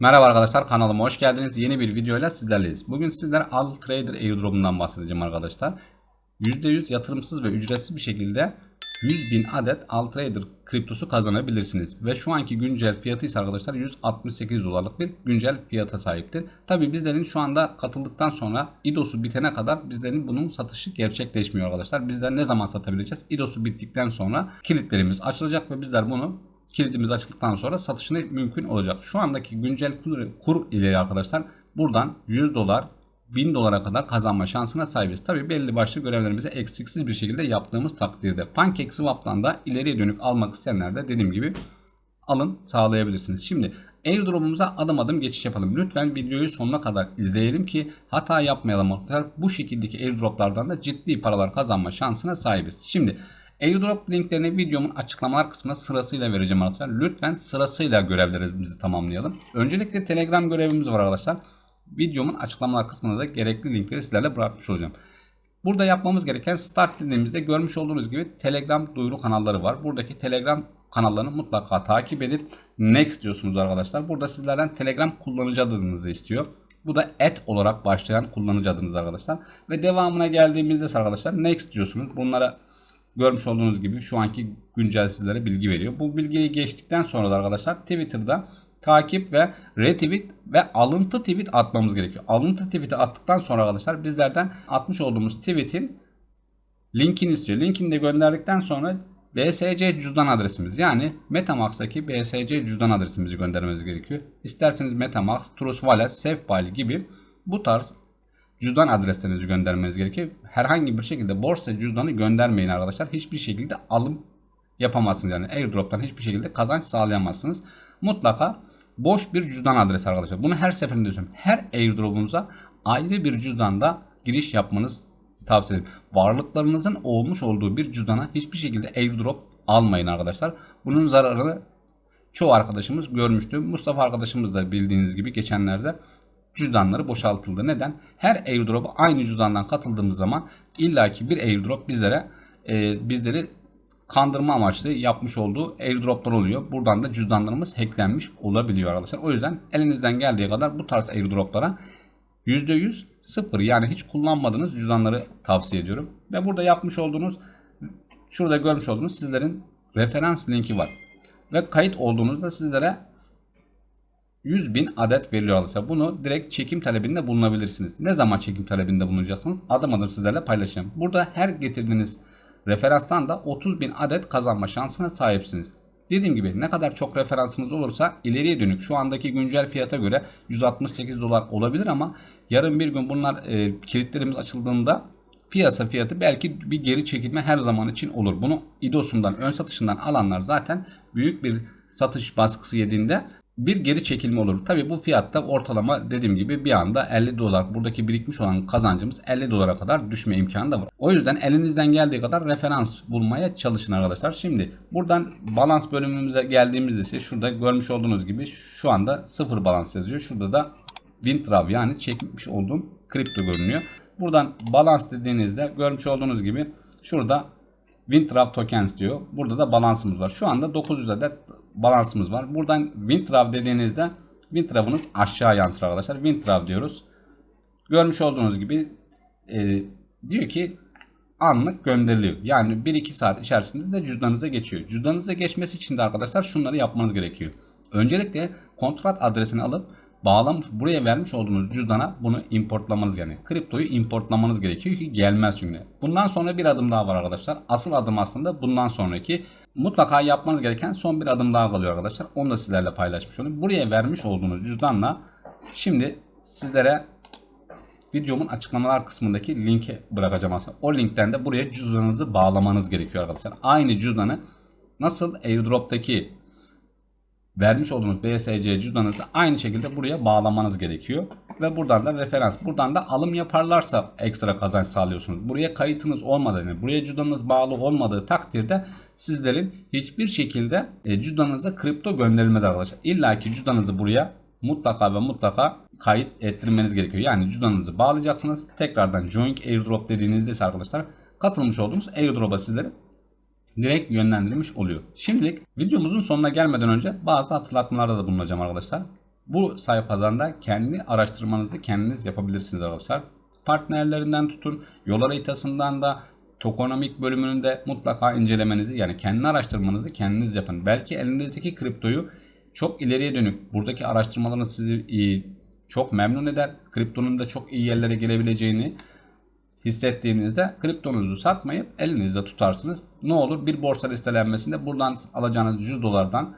Merhaba arkadaşlar kanalıma hoş geldiniz. Yeni bir videoyla sizlerleyiz. Bugün sizlere Al Trader airdrop'undan bahsedeceğim arkadaşlar. %100 yatırımsız ve ücretsiz bir şekilde 100 bin adet Al Trader kriptosu kazanabilirsiniz. Ve şu anki güncel fiyatı ise arkadaşlar 168 dolarlık bir güncel fiyata sahiptir. Tabi bizlerin şu anda katıldıktan sonra IDOS'u bitene kadar bizlerin bunun satışı gerçekleşmiyor arkadaşlar. Bizler ne zaman satabileceğiz? IDOS'u bittikten sonra kilitlerimiz açılacak ve bizler bunu kilidimiz açıldıktan sonra satışını mümkün olacak. Şu andaki güncel kur, ile arkadaşlar buradan 100 dolar 1000 dolara kadar kazanma şansına sahibiz. Tabi belli başlı görevlerimizi eksiksiz bir şekilde yaptığımız takdirde. PancakeSwap'tan da ileriye dönük almak isteyenler de dediğim gibi alın sağlayabilirsiniz. Şimdi airdrop'umuza adım adım geçiş yapalım. Lütfen videoyu sonuna kadar izleyelim ki hata yapmayalım. Bu şekildeki airdroplardan da ciddi paralar kazanma şansına sahibiz. Şimdi Airdrop linklerini videomun açıklamalar kısmına sırasıyla vereceğim arkadaşlar. Lütfen sırasıyla görevlerimizi tamamlayalım. Öncelikle Telegram görevimiz var arkadaşlar. Videomun açıklamalar kısmına da gerekli linkleri sizlerle bırakmış olacağım. Burada yapmamız gereken start dediğimizde görmüş olduğunuz gibi Telegram duyuru kanalları var. Buradaki Telegram kanallarını mutlaka takip edip next diyorsunuz arkadaşlar. Burada sizlerden Telegram kullanıcı adınızı istiyor. Bu da et olarak başlayan kullanıcı adınız arkadaşlar. Ve devamına geldiğimizde arkadaşlar next diyorsunuz. Bunlara görmüş olduğunuz gibi şu anki güncel sizlere bilgi veriyor. Bu bilgiyi geçtikten sonra da arkadaşlar Twitter'da takip ve retweet ve alıntı tweet atmamız gerekiyor. Alıntı tweet'i attıktan sonra arkadaşlar bizlerden atmış olduğumuz tweet'in linkini istiyor. Linkini de gönderdikten sonra BSC cüzdan adresimiz yani Metamask'taki BSC cüzdan adresimizi göndermemiz gerekiyor. İsterseniz Metamask, Trust Wallet, SafePal gibi bu tarz cüzdan adreslerinizi göndermeniz gerekiyor. Herhangi bir şekilde borsa cüzdanı göndermeyin arkadaşlar. Hiçbir şekilde alım yapamazsınız. Yani airdrop'tan hiçbir şekilde kazanç sağlayamazsınız. Mutlaka boş bir cüzdan adresi arkadaşlar. Bunu her seferinde söylüyorum. Her airdrop'unuza ayrı bir cüzdanda giriş yapmanız tavsiye ederim. Varlıklarınızın olmuş olduğu bir cüzdana hiçbir şekilde airdrop almayın arkadaşlar. Bunun zararını çoğu arkadaşımız görmüştü. Mustafa arkadaşımız da bildiğiniz gibi geçenlerde cüzdanları boşaltıldı. Neden? Her airdrop'a aynı cüzdandan katıldığımız zaman illaki bir airdrop bizlere e, bizleri kandırma amaçlı yapmış olduğu airdroplar oluyor. Buradan da cüzdanlarımız hacklenmiş olabiliyor arkadaşlar. O yüzden elinizden geldiği kadar bu tarz airdroplara %100 sıfır yani hiç kullanmadığınız cüzdanları tavsiye ediyorum. Ve burada yapmış olduğunuz şurada görmüş olduğunuz sizlerin referans linki var. Ve kayıt olduğunuzda sizlere 100 bin adet veriliyor arkadaşlar. Bunu direkt çekim talebinde bulunabilirsiniz. Ne zaman çekim talebinde bulunacaksınız? Adım adım sizlerle paylaşacağım. Burada her getirdiğiniz referanstan da 30 bin adet kazanma şansına sahipsiniz. Dediğim gibi ne kadar çok referansınız olursa ileriye dönük şu andaki güncel fiyata göre 168 dolar olabilir ama yarın bir gün bunlar e, kilitlerimiz açıldığında piyasa fiyatı belki bir geri çekilme her zaman için olur. Bunu İDOS'undan ön satışından alanlar zaten büyük bir satış baskısı yediğinde bir geri çekilme olur. Tabi bu fiyatta ortalama dediğim gibi bir anda 50 dolar buradaki birikmiş olan kazancımız 50 dolara kadar düşme imkanı da var. O yüzden elinizden geldiği kadar referans bulmaya çalışın arkadaşlar. Şimdi buradan balans bölümümüze geldiğimizde ise şurada görmüş olduğunuz gibi şu anda sıfır balans yazıyor. Şurada da Wintrav yani çekmiş olduğum kripto görünüyor. Buradan balans dediğinizde görmüş olduğunuz gibi şurada Wintrav tokens diyor. Burada da balansımız var. Şu anda 900 adet balansımız var. Buradan Wintrav dediğinizde Wintrav'ınız aşağı yansır arkadaşlar. Wintrav diyoruz. Görmüş olduğunuz gibi e, diyor ki anlık gönderiliyor. Yani 1-2 saat içerisinde de cüzdanınıza geçiyor. Cüzdanınıza geçmesi için de arkadaşlar şunları yapmanız gerekiyor. Öncelikle kontrat adresini alıp bağlam buraya vermiş olduğunuz cüzdana bunu importlamanız yani kriptoyu importlamanız gerekiyor ki gelmez çünkü. Bundan sonra bir adım daha var arkadaşlar. Asıl adım aslında bundan sonraki mutlaka yapmanız gereken son bir adım daha kalıyor arkadaşlar. Onu da sizlerle paylaşmış olayım. Buraya vermiş olduğunuz cüzdanla şimdi sizlere videomun açıklamalar kısmındaki linki bırakacağım aslında. O linkten de buraya cüzdanınızı bağlamanız gerekiyor arkadaşlar. Aynı cüzdanı nasıl airdrop'taki vermiş olduğunuz BSC cüzdanınızı aynı şekilde buraya bağlamanız gerekiyor. Ve buradan da referans. Buradan da alım yaparlarsa ekstra kazanç sağlıyorsunuz. Buraya kayıtınız olmadığını, buraya cüzdanınız bağlı olmadığı takdirde sizlerin hiçbir şekilde e, cüzdanınıza kripto gönderilmez arkadaşlar. İlla ki cüzdanınızı buraya mutlaka ve mutlaka kayıt ettirmeniz gerekiyor. Yani cüzdanınızı bağlayacaksınız. Tekrardan join airdrop dediğinizde arkadaşlar katılmış olduğunuz airdrop'a sizleri direkt yönlendirilmiş oluyor. Şimdilik videomuzun sonuna gelmeden önce bazı hatırlatmalarda da bulunacağım arkadaşlar. Bu sayfadan da kendi araştırmanızı kendiniz yapabilirsiniz arkadaşlar. Partnerlerinden tutun, yol haritasından da tokonomik bölümünü de mutlaka incelemenizi yani kendi araştırmanızı kendiniz yapın. Belki elinizdeki kriptoyu çok ileriye dönük buradaki araştırmalarınız sizi iyi, çok memnun eder. Kriptonun da çok iyi yerlere gelebileceğini hissettiğinizde kriptonuzu satmayıp elinizde tutarsınız. Ne olur bir borsa listelenmesinde buradan alacağınız 100 dolardan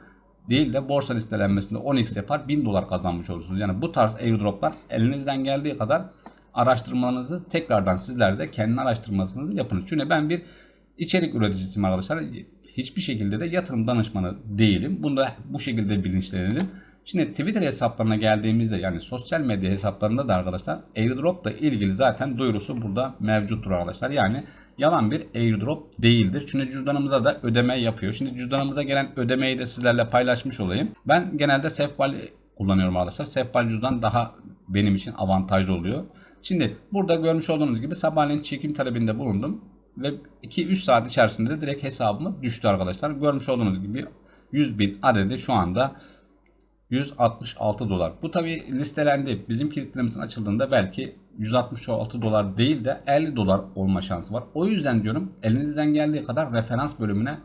değil de borsa listelenmesinde 10x yapar 1000 dolar kazanmış olursunuz. Yani bu tarz airdroplar elinizden geldiği kadar araştırmanızı tekrardan sizler de kendi araştırmanızı yapın. Çünkü ben bir içerik üreticisiyim arkadaşlar. Hiçbir şekilde de yatırım danışmanı değilim. Bunu da bu şekilde bilinçlenelim. Şimdi Twitter hesaplarına geldiğimizde yani sosyal medya hesaplarında da arkadaşlar airdrop ile ilgili zaten duyurusu burada mevcuttur arkadaşlar. Yani yalan bir airdrop değildir. Çünkü cüzdanımıza da ödeme yapıyor. Şimdi cüzdanımıza gelen ödemeyi de sizlerle paylaşmış olayım. Ben genelde Sefbal kullanıyorum arkadaşlar. Sefbal cüzdan daha benim için avantajlı oluyor. Şimdi burada görmüş olduğunuz gibi sabahleyin çekim talebinde bulundum. Ve 2-3 saat içerisinde de direkt hesabıma düştü arkadaşlar. Görmüş olduğunuz gibi 100 bin adedi şu anda 166 dolar. Bu tabi listelendi. Bizim kilitlerimizin açıldığında belki 166 dolar değil de 50 dolar olma şansı var. O yüzden diyorum elinizden geldiği kadar referans bölümüne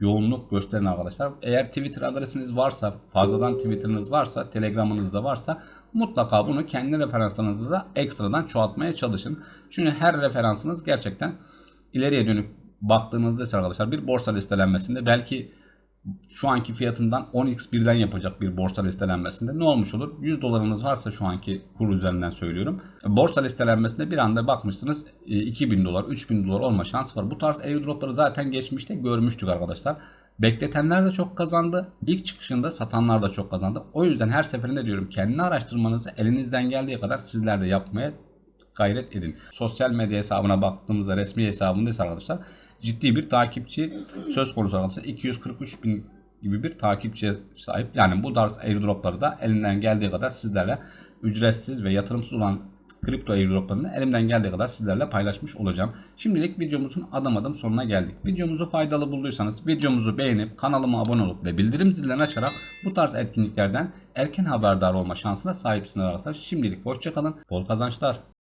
yoğunluk gösterin arkadaşlar. Eğer Twitter adresiniz varsa, fazladan Twitter'ınız varsa, Telegram'ınız da varsa mutlaka bunu kendi referanslarınızda da ekstradan çoğaltmaya çalışın. Çünkü her referansınız gerçekten ileriye dönük baktığınızda arkadaşlar bir borsa listelenmesinde belki şu anki fiyatından 10x birden yapacak bir borsa listelenmesinde ne olmuş olur? 100 dolarınız varsa şu anki kur üzerinden söylüyorum. Borsa listelenmesinde bir anda bakmışsınız 2000 dolar, 3000 dolar olma şansı var. Bu tarz airdropları zaten geçmişte görmüştük arkadaşlar. Bekletenler de çok kazandı. İlk çıkışında satanlar da çok kazandı. O yüzden her seferinde diyorum kendi araştırmanızı elinizden geldiği kadar sizler de yapmaya gayret edin. Sosyal medya hesabına baktığımızda resmi hesabında ise arkadaşlar ciddi bir takipçi söz konusu arkadaşlar. 243 bin gibi bir takipçiye sahip. Yani bu tarz airdropları da elinden geldiği kadar sizlerle ücretsiz ve yatırımsız olan kripto airdroplarını elimden geldiği kadar sizlerle paylaşmış olacağım. Şimdilik videomuzun adım adım sonuna geldik. Videomuzu faydalı bulduysanız videomuzu beğenip kanalıma abone olup ve bildirim zillerini açarak bu tarz etkinliklerden erken haberdar olma şansına sahipsiniz arkadaşlar. Şimdilik hoşçakalın. Bol kazançlar.